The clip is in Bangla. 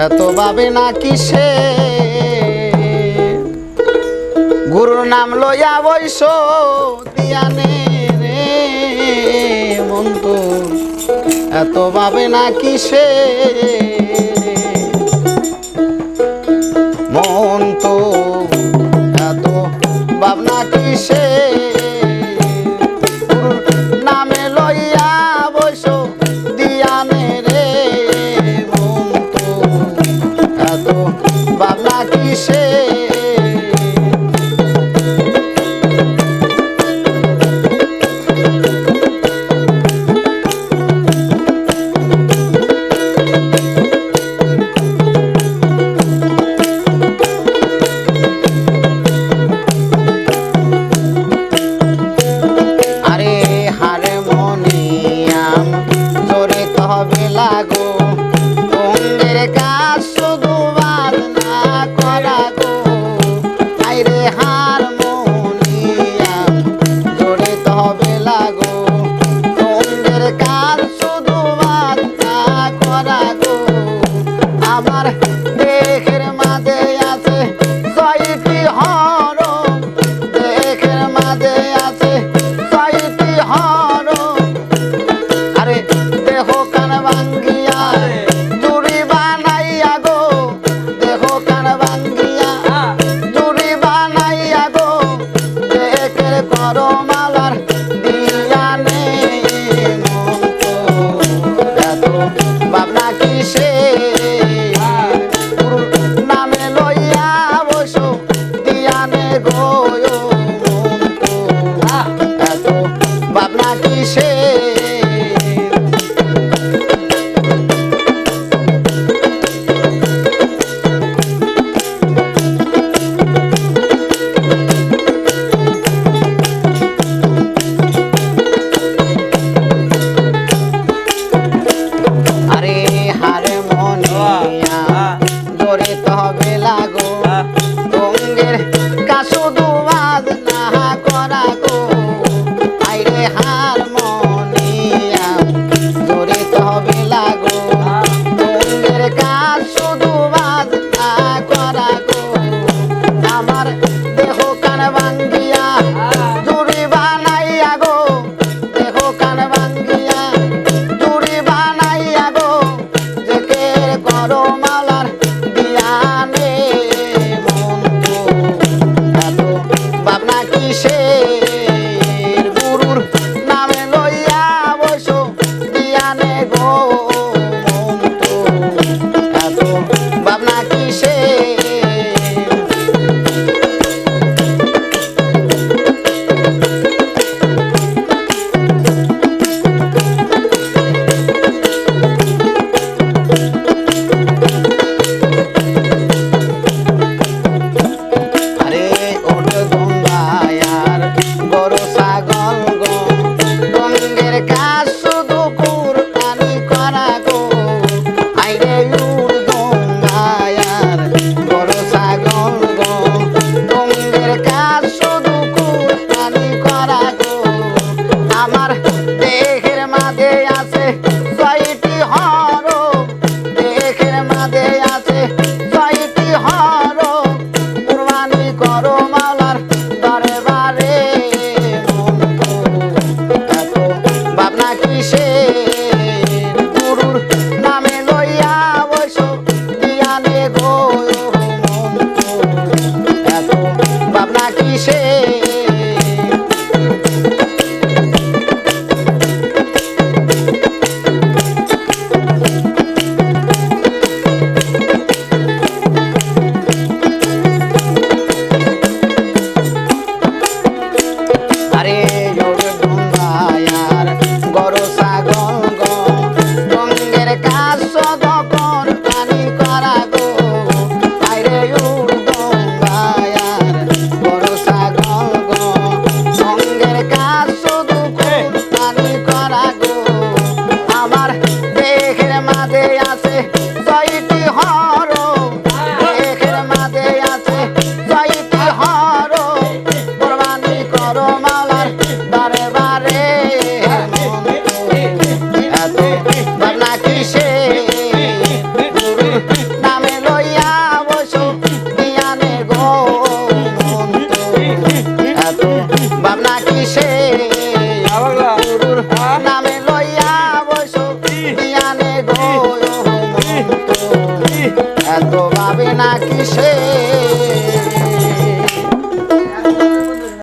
এত ভাবে না কিসে? গুরুর নাম লইয়া বৈস দিয়ানে রে মন্ত এত ভাবে না কিসে? yo না কিসের? গুরুর নামে ভাবনা কিসের? এত ভাবে না কিসে